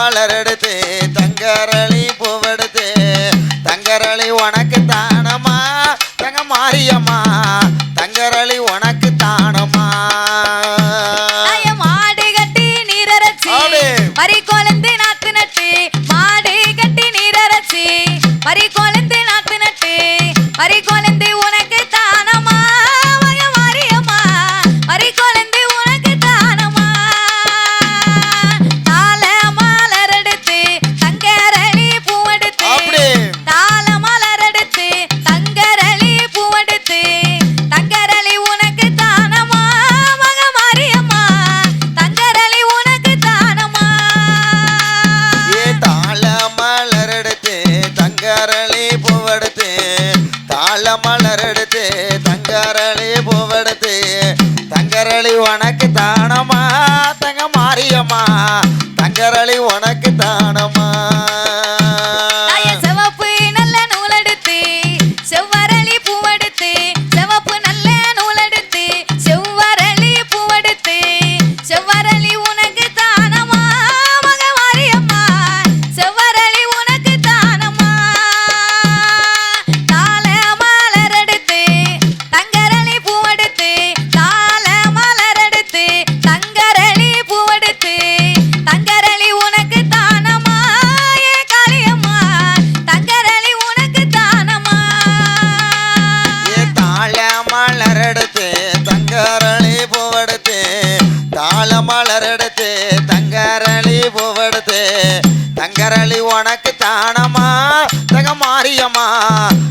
மலர் எடுத்து தங்கரளி பூவெடுத்து. தங்கரளி உனக்கு தானமா தங்க மாரியம்மா. தங்கரெடுத்து தங்கரளி பூவெடுத்து. தங்கரளி உனக்கு தானமா தங்க மாரியம்மா. தங்கரளி உனக்கு தானமா படுத்து தங்கரளி உனக்கு தானமா தங்க மாரியம்மா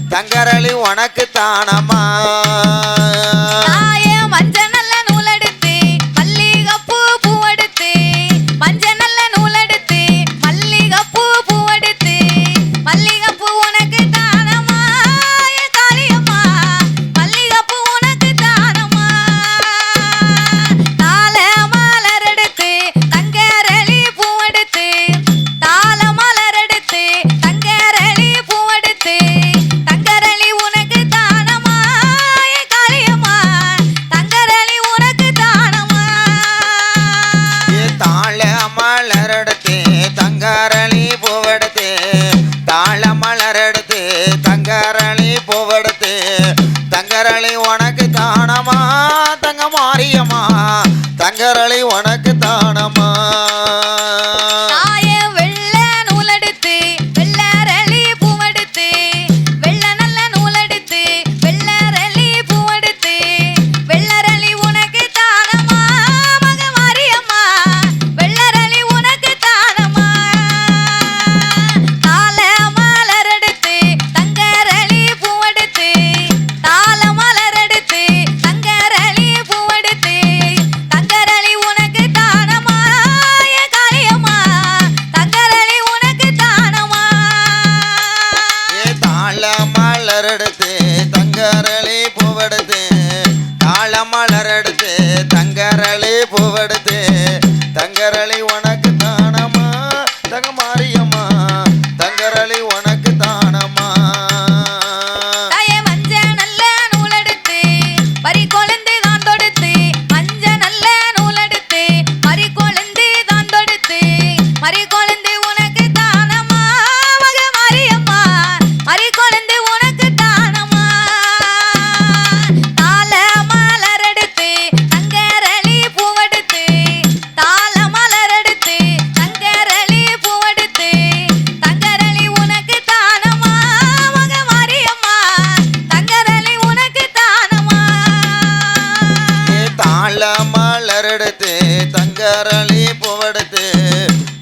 தங்கரளி உனக்கு தானமா எடுத்து தங்கரளி பூவெடுத்து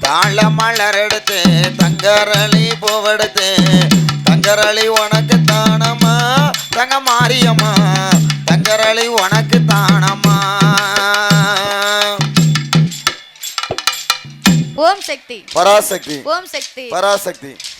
தாழ மலர் எடுத்து தங்கரளி பூவெடுத்து. தங்கரளி உனக்கு தானம்மா தங்க மாரியம்மா தங்கரளி உனக்கு தானம்மா. ஓம் சக்தி. பராசக்தி. ஓம் சக்தி. பராசக்தி.